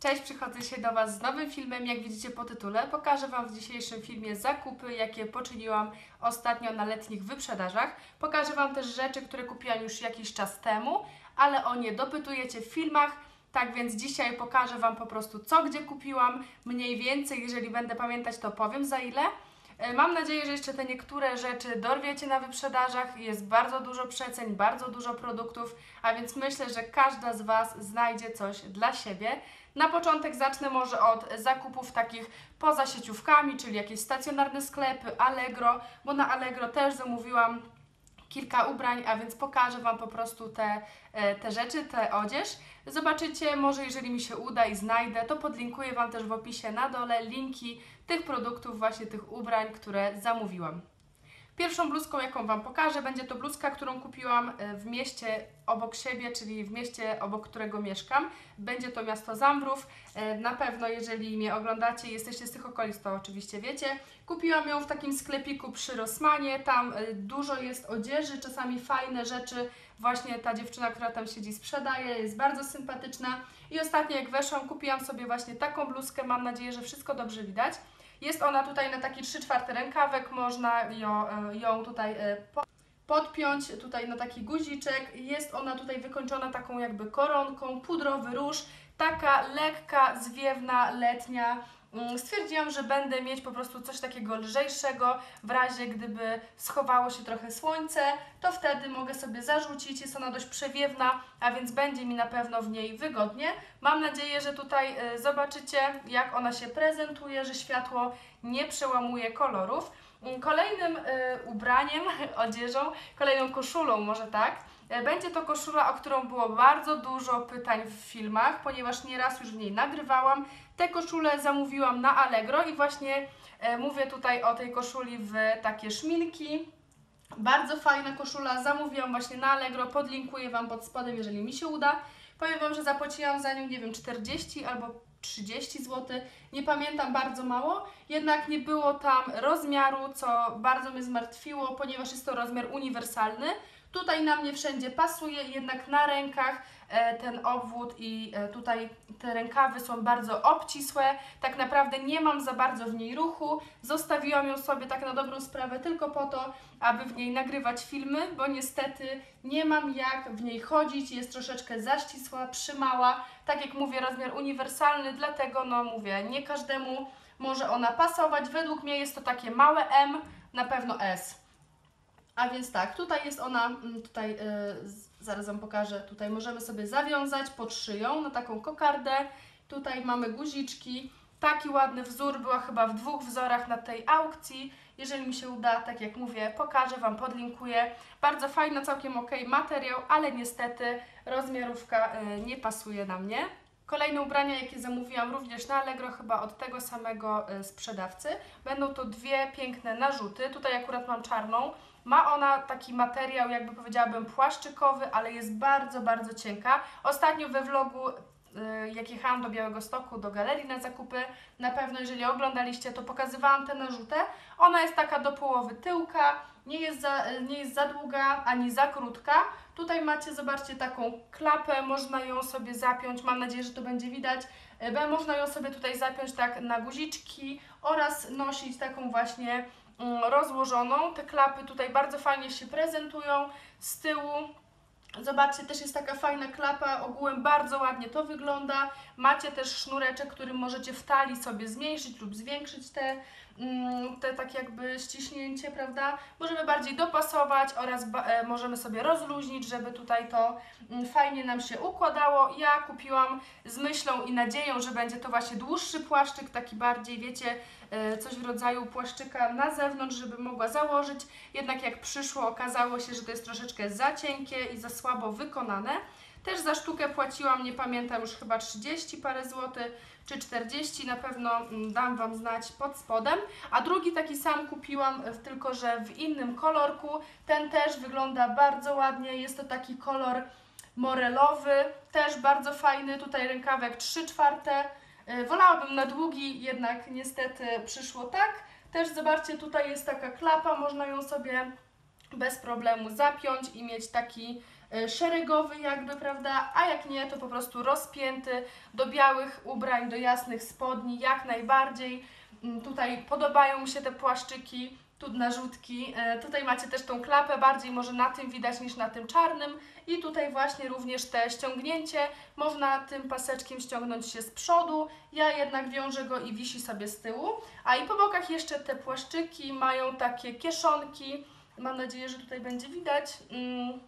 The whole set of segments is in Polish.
Cześć, przychodzę się do Was z nowym filmem. Jak widzicie po tytule, pokażę Wam w dzisiejszym filmie zakupy, jakie poczyniłam ostatnio na letnich wyprzedażach. Pokażę Wam też rzeczy, które kupiłam już jakiś czas temu, ale o nie dopytujecie w filmach. Tak więc dzisiaj pokażę Wam po prostu co gdzie kupiłam, mniej więcej, jeżeli będę pamiętać to powiem za ile. E, Mam nadzieję, że jeszcze te niektóre rzeczy dorwiecie na wyprzedażach. Jest bardzo dużo przeceń, bardzo dużo produktów, a więc myślę, że każda z Was znajdzie coś dla siebie. Na początek zacznę może od zakupów takich poza sieciówkami, czyli jakieś stacjonarne sklepy, Allegro, bo na Allegro też zamówiłam kilka ubrań, a więc pokażę Wam po prostu te, e, te rzeczy, tę odzież. Zobaczycie, może jeżeli mi się uda i znajdę, to podlinkuję Wam też w opisie na dole linki tych produktów, właśnie tych ubrań, które zamówiłam. Pierwszą bluzką, jaką Wam pokażę, będzie to bluzka, którą kupiłam e, w mieście obok siebie, czyli w mieście, obok którego mieszkam. Będzie to miasto Zambrów. E, Na pewno, jeżeli mnie oglądacie i jesteście z tych okolic, to oczywiście wiecie. Kupiłam ją w takim sklepiku przy Rosmanie. Tam e, dużo jest odzieży, czasami fajne rzeczy. Właśnie ta dziewczyna, która tam siedzi, sprzedaje, jest bardzo sympatyczna. I ostatnio, jak weszłam, kupiłam sobie właśnie taką bluzkę. Mam nadzieję, że wszystko dobrze widać. Jest ona tutaj na taki 3 czwarte rękawek, można ją, e, ją tutaj e, po- podpiąć tutaj na taki guziczek. Jest ona tutaj wykończona taką jakby koronką, pudrowy róż, taka lekka, zwiewna, letnia. Mm, Stwierdziłam, że będę mieć po prostu coś takiego lżejszego, w razie gdyby schowało się trochę słońce, to wtedy mogę sobie zarzucić. Jest ona dość przewiewna, a więc będzie mi na pewno w niej wygodnie. Mam nadzieję, że tutaj e, zobaczycie, jak ona się prezentuje, że światło nie przełamuje kolorów. Mm, Kolejnym e, ubraniem, odzieżą, kolejną koszulą, może tak, będzie to koszula, o którą było bardzo dużo pytań w filmach, ponieważ nieraz już w niej nagrywałam. Tę koszulę zamówiłam na Allegro i właśnie e, mówię tutaj o tej koszuli w takie szminki. Bardzo fajna koszula, zamówiłam właśnie na Allegro, podlinkuję Wam pod spodem, jeżeli mi się uda. Powiem Wam, że zapłaciłam za nią, nie wiem, 40 albo 30 zł, nie pamiętam bardzo mało, jednak nie było tam rozmiaru, co bardzo mnie zmartwiło, ponieważ jest to rozmiar uniwersalny. Tutaj na mnie wszędzie pasuje, jednak na rękach e, ten obwód i e, tutaj te rękawy są bardzo obcisłe. Tak naprawdę nie mam za bardzo w niej ruchu. Zostawiłam ją sobie tak na dobrą sprawę tylko po to, aby w niej nagrywać filmy, bo niestety nie mam jak w niej chodzić. Jest troszeczkę zaścisła, przymała. Tak jak mówię, rozmiar uniwersalny, dlatego no mówię, nie każdemu może ona pasować. Według mnie jest to takie małe M, na pewno S. A więc tak, tutaj jest ona, mm, tutaj y, z- zaraz Wam pokażę, tutaj możemy sobie zawiązać pod szyją na taką kokardę. Tutaj mamy guziczki. Taki ładny wzór, była chyba w dwóch wzorach na tej aukcji. Jeżeli mi się uda, tak jak mówię, pokażę Wam, podlinkuję. Bardzo fajny, całkiem ok materiał, ale niestety rozmiarówka y, nie pasuje na mnie. Kolejne ubrania, jakie zamówiłam również na Allegro, chyba od tego samego y, sprzedawcy. Będą to dwie piękne narzuty. Tutaj akurat mam czarną. Ma ona taki materiał, jakby powiedziałabym, płaszczykowy, ale jest bardzo, bardzo cienka. Ostatnio we vlogu, y, jak jechałam do Białego Stoku, do galerii na zakupy, na pewno jeżeli oglądaliście, to pokazywałam tę narzutę. Ona jest taka do połowy tyłka, nie jest za, nie jest za długa ani za krótka. Tutaj macie, zobaczcie, taką klapę, można ją sobie zapiąć, mam nadzieję, że to będzie widać. E, Można ją sobie tutaj zapiąć tak na guziczki oraz nosić taką właśnie mm, rozłożoną. Te klapy tutaj bardzo fajnie się prezentują z tyłu. Zobaczcie, też jest taka fajna klapa, ogółem bardzo ładnie to wygląda. Macie też sznureczek, którym możecie w talii sobie zmniejszyć lub zwiększyć te, mm, te tak jakby ściśnięcie, prawda? Możemy bardziej dopasować oraz e, możemy sobie rozluźnić, żeby tutaj to mm, fajnie nam się układało. Ja kupiłam z myślą i nadzieją, że będzie to właśnie dłuższy płaszczyk, taki bardziej, wiecie, coś w rodzaju płaszczyka na zewnątrz, żeby mogła założyć. Jednak jak przyszło, okazało się, że to jest troszeczkę za cienkie i za słabo wykonane. Też za sztukę płaciłam, nie pamiętam już chyba 30 parę złotych czy 40, na pewno mm, dam Wam znać pod spodem. A drugi taki sam kupiłam, e, tylko że w innym kolorku. Ten też wygląda bardzo ładnie, jest to taki kolor morelowy, też bardzo fajny, tutaj rękawek 3 czwarte. E, Wolałabym na długi, jednak niestety przyszło tak. Też zobaczcie, tutaj jest taka klapa, można ją sobie bez problemu zapiąć i mieć taki e, szeregowy jakby, prawda, a jak nie, to po prostu rozpięty do białych ubrań, do jasnych spodni, jak najbardziej. Mm, Tutaj podobają mi się te płaszczyki, tu narzutki. E, Tutaj macie też tą klapę, bardziej może na tym widać niż na tym czarnym. I tutaj właśnie również te ściągnięcie. Można tym paseczkiem ściągnąć się z przodu. Ja jednak wiążę go i wisi sobie z tyłu. A i po bokach jeszcze te płaszczyki mają takie kieszonki. Mam nadzieję, że tutaj będzie widać. Mm.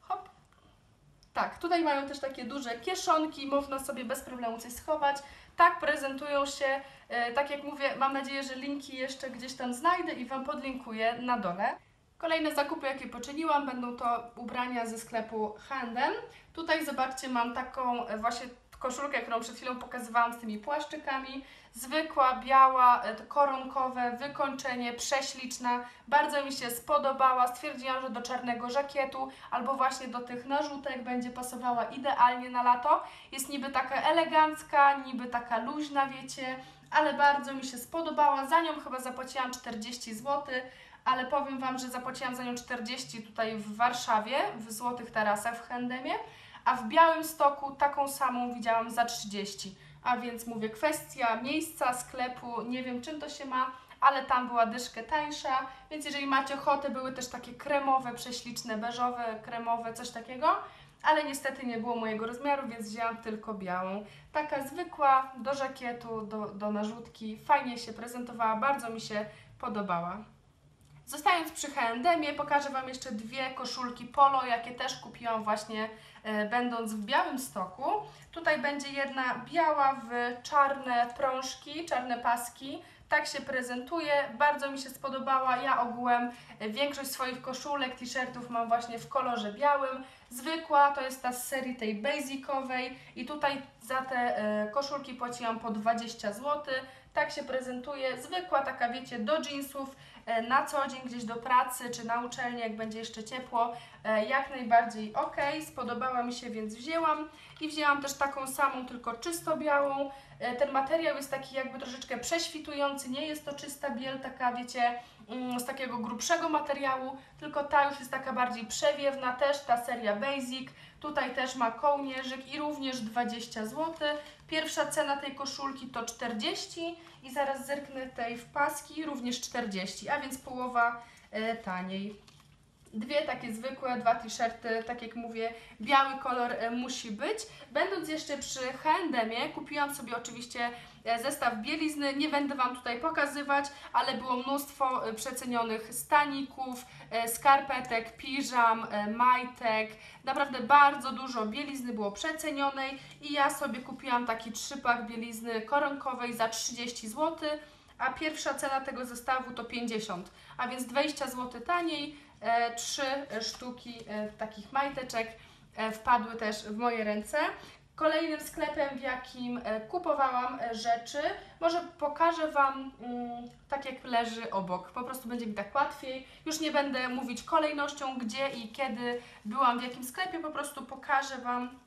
Hop. Tak, tutaj mają też takie duże kieszonki, można sobie bez problemu coś schować. Tak prezentują się, tak jak mówię, mam nadzieję, że linki jeszcze gdzieś tam znajdę i Wam podlinkuję na dole. Kolejne zakupy, jakie poczyniłam, będą to ubrania ze sklepu Handen. Tutaj zobaczcie, mam taką e, właśnie koszulkę, którą przed chwilą pokazywałam z tymi płaszczykami. Zwykła, biała, e, koronkowe, wykończenie, prześliczna. Bardzo mi się spodobała. Stwierdziłam, że do czarnego żakietu albo właśnie do tych narzutek będzie pasowała idealnie na lato. Jest niby taka elegancka, niby taka luźna, wiecie, ale bardzo mi się spodobała. Za nią chyba zapłaciłam 40 zł, ale powiem Wam, że zapłaciłam za nią 40 tutaj w Warszawie, w Złotych Tarasach w Hendemie, a w Białym Stoku taką samą widziałam za 30. A więc mówię, kwestia miejsca, sklepu, nie wiem czym to się ma, ale tam była dyszkę tańsza, więc jeżeli macie ochotę, były też takie kremowe, prześliczne, beżowe, kremowe, coś takiego, ale niestety nie było mojego rozmiaru, więc wzięłam tylko białą. Taka zwykła, do żakietu, do, do narzutki, fajnie się prezentowała, bardzo mi się podobała. Zostając przy H&M, pokażę Wam jeszcze dwie koszulki polo, jakie też kupiłam właśnie e, będąc w Białym Stoku. Tutaj będzie jedna biała w czarne prążki, czarne paski. Tak się prezentuje, bardzo mi się spodobała. Ja ogółem e, większość swoich koszulek, t-shirtów mam właśnie w kolorze białym. Zwykła to jest ta z serii tej basicowej i tutaj za te e, koszulki płaciłam po 20 zł. Tak się prezentuje, zwykła taka wiecie do jeansów, na co dzień gdzieś do pracy czy na uczelni, jak będzie jeszcze ciepło, e, jak najbardziej ok, spodobała mi się, więc wzięłam i wzięłam też taką samą, tylko czysto białą. E, Ten materiał jest taki jakby troszeczkę prześwitujący, nie jest to czysta biel, taka wiecie, mm, z takiego grubszego materiału, tylko ta już jest taka bardziej przewiewna, też ta seria Basic. Tutaj też ma kołnierzyk i również 20 zł. Pierwsza cena tej koszulki to 40 i zaraz zerknę tej w paski, również 40, a więc połowa e, taniej. Dwie takie zwykłe, dwa t-shirty, tak jak mówię, biały kolor e, musi być. Będąc jeszcze przy H&M-ie, kupiłam sobie oczywiście zestaw bielizny, nie będę Wam tutaj pokazywać, ale było mnóstwo e, przecenionych staników, e, skarpetek, piżam, e, majtek, naprawdę bardzo dużo bielizny było przecenionej i ja sobie kupiłam taki trzypak bielizny koronkowej za 30 zł, a pierwsza cena tego zestawu to 50, a więc 20 zł taniej, e, trzy sztuki e, takich majteczek e, wpadły też w moje ręce. Kolejnym sklepem, w jakim e, kupowałam e, rzeczy, może pokażę Wam mm, tak jak leży obok, po prostu będzie mi tak łatwiej. Już nie będę mówić kolejnością, gdzie i kiedy byłam, w jakim sklepie, po prostu pokażę Wam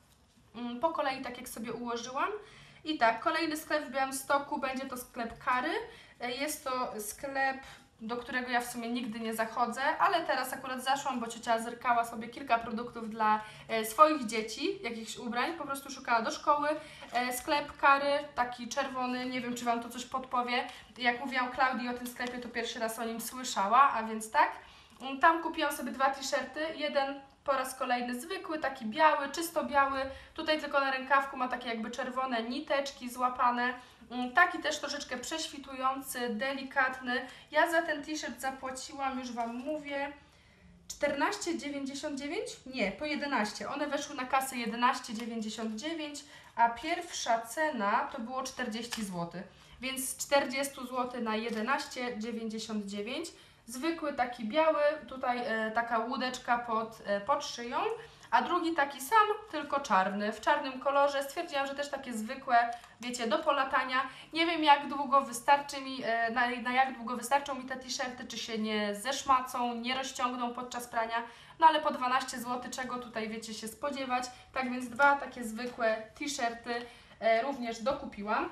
mm, po kolei, tak jak sobie ułożyłam. I tak, kolejny sklep w Białymstoku będzie to sklep Kary. E, Jest to sklep, do którego ja w sumie nigdy nie zachodzę, ale teraz akurat zaszłam, bo ciocia zerkała sobie kilka produktów dla e, swoich dzieci, jakichś ubrań, po prostu szukała do szkoły. E, Sklep Kary, taki czerwony, nie wiem czy Wam to coś podpowie. Jak mówiłam Klaudii o tym sklepie, to pierwszy raz o nim słyszała, a więc tak. Mm, Tam kupiłam sobie dwa t-shirty, jeden po raz kolejny zwykły, taki biały, czysto biały. Tutaj tylko na rękawku ma takie jakby czerwone niteczki złapane. Mm, Taki też troszeczkę prześwitujący, delikatny. Ja za ten t-shirt zapłaciłam, już Wam mówię, 14,99? Nie, po 11. One weszły na kasę 11,99, a pierwsza cena to było 40 zł. Więc z 40 zł na 11,99. Zwykły taki biały, tutaj e, taka łódeczka pod, e, pod szyją, a drugi taki sam, tylko czarny, w czarnym kolorze. Stwierdziłam, że też takie zwykłe, wiecie, do polatania. Nie wiem jak długo wystarczy mi, e, na, na jak długo wystarczą mi te t-shirty, czy się nie zeszmacą, nie rozciągną podczas prania. No ale po 12 zł, czego tutaj wiecie się spodziewać. Tak więc dwa takie zwykłe t-shirty również dokupiłam.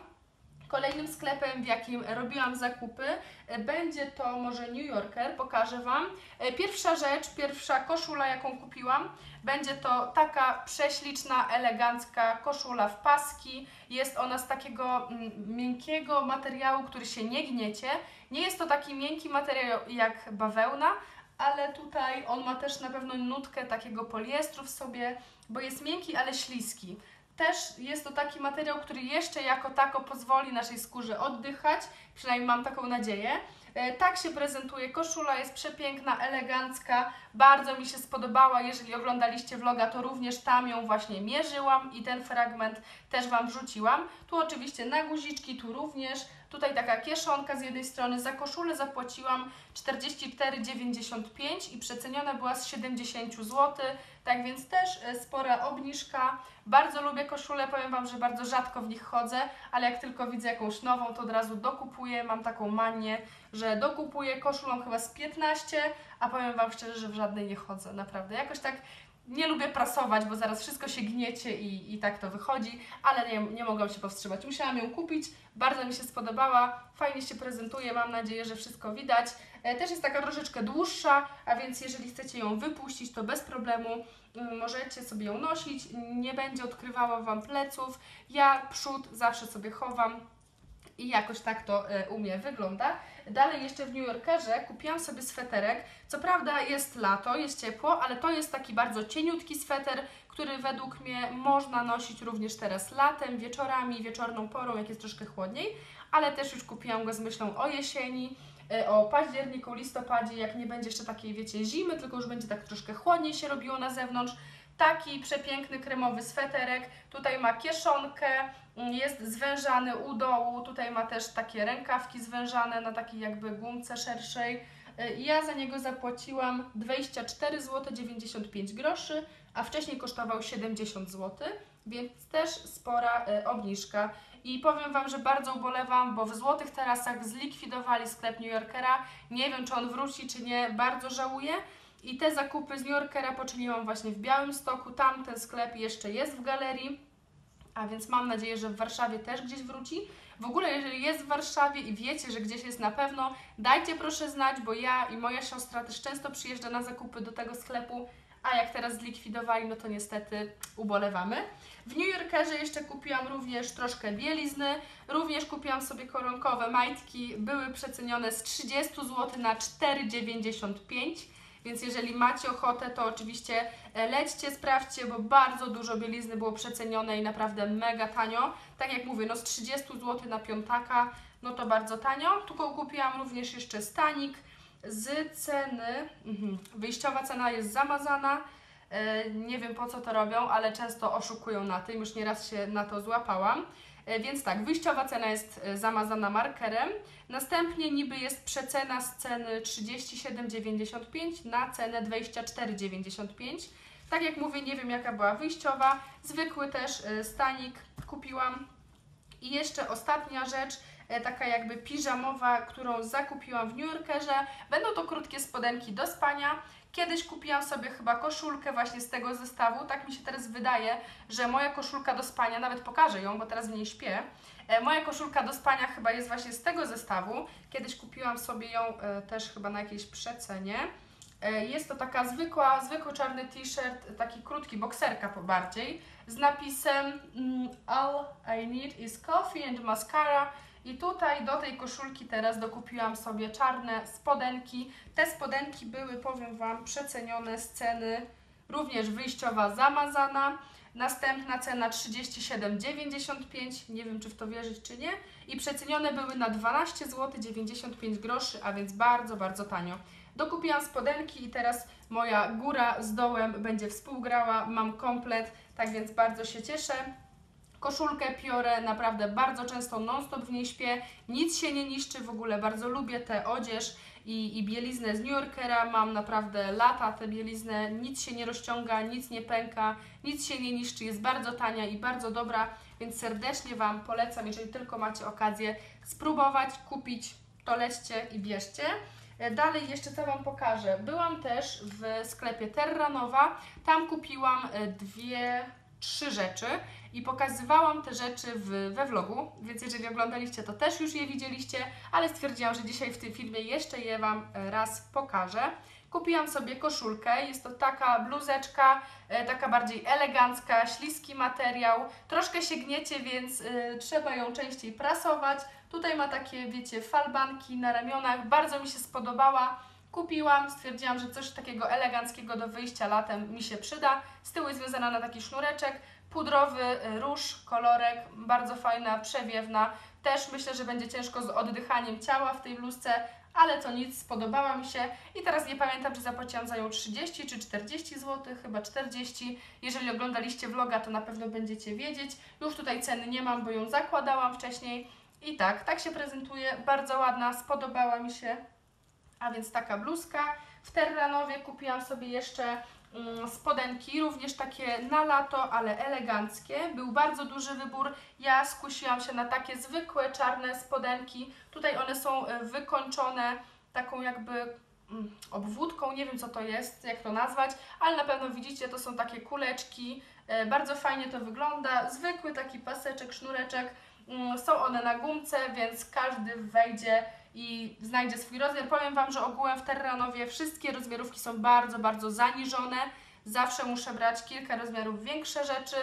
Kolejnym sklepem, w jakim robiłam zakupy, e, będzie to może New Yorker, pokażę Wam. E, Pierwsza rzecz, pierwsza koszula, jaką kupiłam, będzie to taka prześliczna, elegancka koszula w paski. Jest ona z takiego mm, miękkiego materiału, który się nie gniecie. Nie jest to taki miękki materiał jak bawełna, ale tutaj on ma też na pewno nutkę takiego poliestru w sobie, bo jest miękki, ale śliski. Też jest to taki materiał, który jeszcze jako tako pozwoli naszej skórze oddychać, przynajmniej mam taką nadzieję. E, Tak się prezentuje koszula, jest przepiękna, elegancka, bardzo mi się spodobała. Jeżeli oglądaliście vloga, to również tam ją właśnie mierzyłam i ten fragment też Wam wrzuciłam. Tu oczywiście na guziczki, tu również. Tutaj taka kieszonka z jednej strony. Za koszulę zapłaciłam 44,95 i przeceniona była z 70 zł. Tak więc też e, spora obniżka. Bardzo lubię koszulę, powiem Wam, że bardzo rzadko w nich chodzę, ale jak tylko widzę jakąś nową, to od razu dokupuję. Mam taką manię, że dokupuję koszulą chyba z 15, a powiem Wam szczerze, że w żadnej nie chodzę, naprawdę. Jakoś tak nie lubię prasować, bo zaraz wszystko się gniecie i, i tak to wychodzi, ale nie, nie mogłam się powstrzymać. Musiałam ją kupić, bardzo mi się spodobała, fajnie się prezentuje, mam nadzieję, że wszystko widać. E, Też jest taka troszeczkę dłuższa, a więc jeżeli chcecie ją wypuścić, to bez problemu mm, możecie sobie ją nosić, nie będzie odkrywała Wam pleców. Ja przód zawsze sobie chowam, i jakoś tak to e, u mnie wygląda. Dalej jeszcze w New Yorkerze kupiłam sobie sweterek. Co prawda jest lato, jest ciepło, ale to jest taki bardzo cieniutki sweter, który według mnie można nosić również teraz latem, wieczorami, wieczorną porą, jak jest troszkę chłodniej, ale też już kupiłam go z myślą o jesieni, e, o październiku, listopadzie, jak nie będzie jeszcze takiej, wiecie, zimy, tylko już będzie tak troszkę chłodniej się robiło na zewnątrz. Taki przepiękny kremowy sweterek. Tutaj ma kieszonkę, mm, jest zwężany u dołu. Tutaj ma też takie rękawki zwężane na takiej jakby gumce szerszej. Y, Ja za niego zapłaciłam 24 zł 95 groszy, a wcześniej kosztował 70 zł, więc też spora y, obniżka. I powiem Wam, że bardzo ubolewam, bo w Złotych Tarasach zlikwidowali sklep New Yorkera. Nie wiem, czy on wróci, czy nie. Bardzo żałuję. I te zakupy z New Yorkera poczyniłam właśnie w Białymstoku. Tam ten sklep jeszcze jest w galerii, a więc mam nadzieję, że w Warszawie też gdzieś wróci. W ogóle, jeżeli jest w Warszawie i wiecie, że gdzieś jest na pewno, dajcie proszę znać, bo ja i moja siostra też często przyjeżdża na zakupy do tego sklepu, a jak teraz zlikwidowali, no to niestety ubolewamy. W New Yorkerze jeszcze kupiłam również troszkę bielizny, również kupiłam sobie koronkowe majtki, były przecenione z 30 zł na 4,95 więc jeżeli macie ochotę, to oczywiście e, lećcie, sprawdźcie, bo bardzo dużo bielizny było przecenione i naprawdę mega tanio. Tak jak mówię, no z 30 zł na piątaka, no to bardzo tanio. Tu kupiłam również jeszcze stanik z ceny, mhm, wyjściowa cena jest zamazana. E, Nie wiem po co to robią, ale często oszukują na tym, już nieraz się na to złapałam. E, Więc tak, wyjściowa cena jest e, zamazana markerem. Następnie niby jest przecena z ceny 37,95 na cenę 24,95. Tak jak mówię, nie wiem jaka była wyjściowa. Zwykły też e, stanik kupiłam. I jeszcze ostatnia rzecz, taka jakby piżamowa, którą zakupiłam w New Yorkerze. Będą to krótkie spodenki do spania. Kiedyś kupiłam sobie chyba koszulkę właśnie z tego zestawu. Tak mi się teraz wydaje, że moja koszulka do spania, nawet pokażę ją, bo teraz w niej śpię. E, Moja koszulka do spania chyba jest właśnie z tego zestawu. Kiedyś kupiłam sobie ją e, też chyba na jakiejś przecenie. E, Jest to taka zwykła, zwykły czarny t-shirt, taki krótki, bokserka po bardziej, z napisem mm, All I need is coffee and mascara. I tutaj do tej koszulki teraz dokupiłam sobie czarne spodenki. Te spodenki były, powiem Wam, przecenione z ceny również wyjściowa zamazana. Następna cena 37,95, nie wiem czy w to wierzyć czy nie. I przecenione były na 12 zł 95 groszy, a więc bardzo, bardzo tanio. Dokupiłam spodenki i teraz moja góra z dołem będzie współgrała, mam komplet, tak więc bardzo się cieszę. Koszulkę piorę, naprawdę bardzo często non-stop w niej śpię, nic się nie niszczy, w ogóle bardzo lubię tę odzież i, i bieliznę z New Yorkera, mam naprawdę lata tę bieliznę, nic się nie rozciąga, nic nie pęka, nic się nie niszczy, jest bardzo tania i bardzo dobra, więc serdecznie Wam polecam, jeżeli tylko macie okazję spróbować, kupić, to lećcie i bierzcie. E, Dalej jeszcze co Wam pokażę. Byłam też w sklepie Terranowa. Tam kupiłam e, dwie trzy rzeczy i pokazywałam te rzeczy w, we vlogu, więc jeżeli oglądaliście, to też już je widzieliście, ale stwierdziłam, że dzisiaj w tym filmie jeszcze je Wam e, raz pokażę. Kupiłam sobie koszulkę, jest to taka bluzeczka, e, taka bardziej elegancka, śliski materiał, troszkę się gniecie, więc e, trzeba ją częściej prasować. Tutaj ma takie, wiecie, falbanki na ramionach, bardzo mi się spodobała. Kupiłam, stwierdziłam, że coś takiego eleganckiego do wyjścia latem mi się przyda. Z tyłu jest związana na taki sznureczek, pudrowy y, róż, kolorek, bardzo fajna, przewiewna. Też myślę, że będzie ciężko z oddychaniem ciała w tej bluzce, ale to nic, spodobała mi się. I teraz nie pamiętam, czy zapłaciłam za nią 30 czy 40 zł, chyba 40. Jeżeli oglądaliście vloga, to na pewno będziecie wiedzieć. Już tutaj ceny nie mam, bo ją zakładałam wcześniej. I tak, tak się prezentuje, bardzo ładna, spodobała mi się. A więc taka bluzka. W Terranowie kupiłam sobie jeszcze mm, spodenki, również takie na lato, ale eleganckie. Był bardzo duży wybór. Ja skusiłam się na takie zwykłe czarne spodenki. Tutaj one są e, wykończone taką jakby mm, obwódką, nie wiem co to jest, jak to nazwać, ale na pewno widzicie, to są takie kuleczki. E, bardzo fajnie to wygląda. Zwykły taki paseczek, sznureczek. Mm, Są one na gumce, więc każdy wejdzie i znajdzie swój rozmiar. Powiem Wam, że ogółem w Terranowie wszystkie rozmiarówki są bardzo, bardzo zaniżone. Zawsze muszę brać kilka rozmiarów większe rzeczy.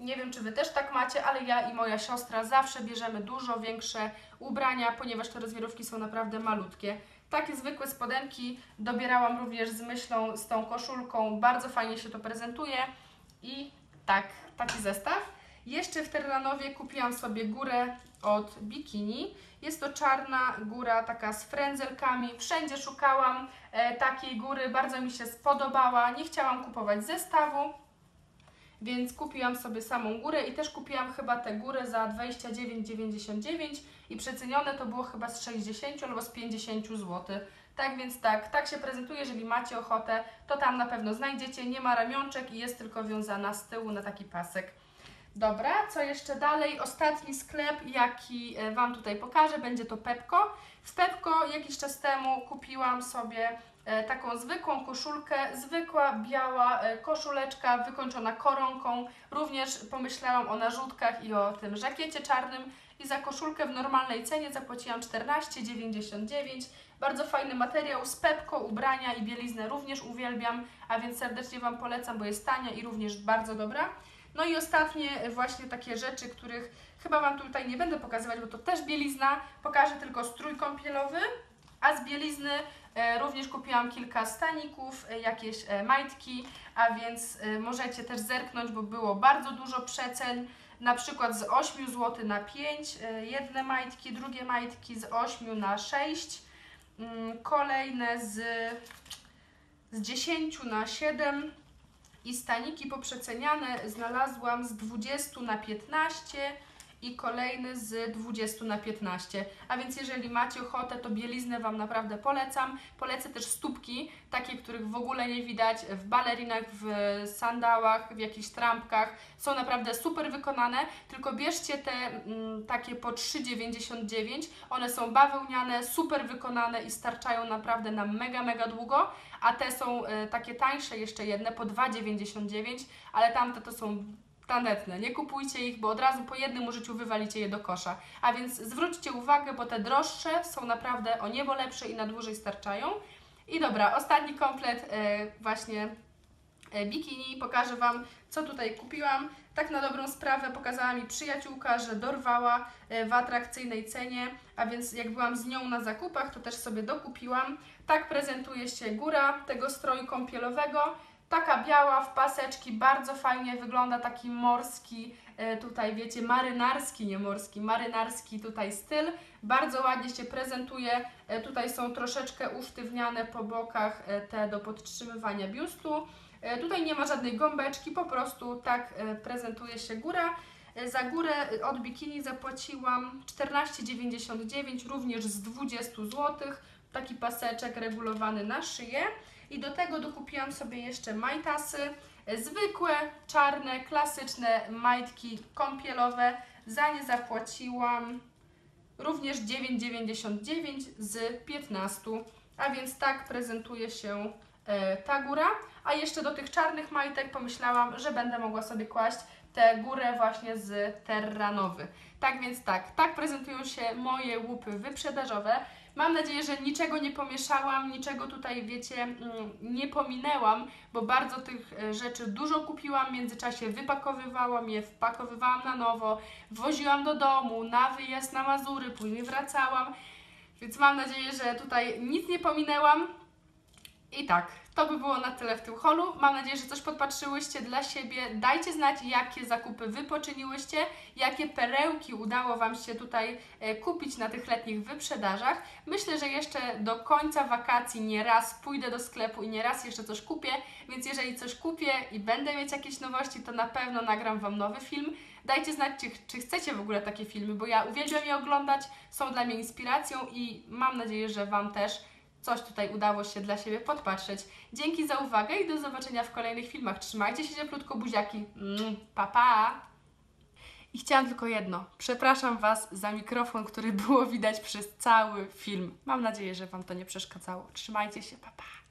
Nie wiem, czy Wy też tak macie, ale ja i moja siostra zawsze bierzemy dużo większe ubrania, ponieważ te rozmiarówki są naprawdę malutkie. Takie zwykłe spodenki dobierałam również z myślą z tą koszulką. Bardzo fajnie się to prezentuje. I tak, taki zestaw. Jeszcze w Terranowie kupiłam sobie górę od Bikini. Jest to czarna góra, taka z frędzelkami. Wszędzie szukałam e, takiej góry, bardzo mi się spodobała. Nie chciałam kupować zestawu, więc kupiłam sobie samą górę i też kupiłam chyba tę górę za 29,99 i przecenione to było chyba z 60 albo z 50 zł. Tak więc tak, tak się prezentuje, jeżeli macie ochotę, to tam na pewno znajdziecie. Nie ma ramionczek i jest tylko wiązana z tyłu na taki pasek. Dobra, co jeszcze dalej? Ostatni sklep, jaki e, Wam tutaj pokażę, będzie to Pepko. W Pepko jakiś czas temu kupiłam sobie e, taką zwykłą koszulkę, zwykła biała e, koszuleczka wykończona koronką. Również pomyślałam o narzutkach i o tym żakiecie czarnym i za koszulkę w normalnej cenie zapłaciłam 14,99. Bardzo fajny materiał z Pepko, ubrania i bieliznę również uwielbiam, a więc serdecznie Wam polecam, bo jest tania i również bardzo dobra. No i ostatnie właśnie takie rzeczy, których chyba Wam tutaj nie będę pokazywać, bo to też bielizna. Pokażę tylko strój kąpielowy, a z bielizny e, również kupiłam kilka staników, e, jakieś e, majtki, a więc możecie też zerknąć, bo było bardzo dużo przecen. Na przykład z 8 zł na 5, e, jedne majtki, drugie majtki z 8 na 6, mm, kolejne z, z 10 na 7 i staniki poprzeceniane znalazłam z 20 na 15 i kolejny z 20 na 15. A więc jeżeli macie ochotę, to bieliznę Wam naprawdę polecam. Polecę też stópki, takie, których w ogóle nie widać, w balerinach, w sandałach, w jakichś trampkach. Są naprawdę super wykonane, tylko bierzcie te mm, takie po 3,99. One są bawełniane, super wykonane i starczają naprawdę na mega, mega długo. A te są e, takie tańsze jeszcze jedne po 2,99, ale tamte to są tandetne. Nie kupujcie ich, bo od razu po jednym użyciu wywalicie je do kosza. A więc zwróćcie uwagę, bo te droższe są naprawdę o niebo lepsze i na dłużej starczają. I dobra, ostatni komplet e, właśnie e, bikini. Pokażę Wam, co tutaj kupiłam. Tak na dobrą sprawę pokazała mi przyjaciółka, że dorwała w atrakcyjnej cenie, a więc jak byłam z nią na zakupach, to też sobie dokupiłam. Tak prezentuje się góra tego stroju kąpielowego. Taka biała w paseczki, bardzo fajnie wygląda, taki morski, e, tutaj wiecie, marynarski, nie morski, marynarski tutaj styl. Bardzo ładnie się prezentuje, E, tutaj są troszeczkę usztywniane po bokach e, te do podtrzymywania biustu. Tutaj nie ma żadnej gąbeczki, po prostu tak prezentuje się góra. Za górę od bikini zapłaciłam 14,99, również z 20 zł. Taki paseczek regulowany na szyję. I do tego dokupiłam sobie jeszcze majtasy, e, zwykłe, czarne, klasyczne majtki kąpielowe. Za nie zapłaciłam również 9,99 z 15. A więc tak prezentuje się e, ta góra, a jeszcze do tych czarnych majtek pomyślałam, że będę mogła sobie kłaść tę górę właśnie z Terranowy. Tak więc tak, tak prezentują się moje łupy wyprzedażowe. Mam nadzieję, że niczego nie pomieszałam, niczego tutaj, wiecie, mm, nie pominęłam, bo bardzo tych e, rzeczy dużo kupiłam, w międzyczasie wypakowywałam je, wpakowywałam na nowo, woziłam do domu, na wyjazd na Mazury, później wracałam, więc mam nadzieję, że tutaj nic nie pominęłam. I tak, to by było na tyle w tym holu. Mam nadzieję, że coś podpatrzyłyście dla siebie. Dajcie znać, jakie zakupy Wy poczyniłyście, jakie perełki udało Wam się tutaj e, kupić na tych letnich wyprzedażach. Myślę, że jeszcze do końca wakacji nie raz pójdę do sklepu i nie raz jeszcze coś kupię, więc jeżeli coś kupię i będę mieć jakieś nowości, to na pewno nagram Wam nowy film. Dajcie znać, czy, czy chcecie w ogóle takie filmy, bo ja uwielbiam je oglądać, są dla mnie inspiracją i mam nadzieję, że Wam też coś tutaj udało się dla siebie podpatrzeć. Dzięki za uwagę i do zobaczenia w kolejnych filmach. Trzymajcie się cieplutko, buziaki. Mm, pa, pa! I chciałam tylko jedno. Przepraszam Was za mikrofon, który było widać przez cały film. Mam nadzieję, że Wam to nie przeszkadzało. Trzymajcie się, pa, pa!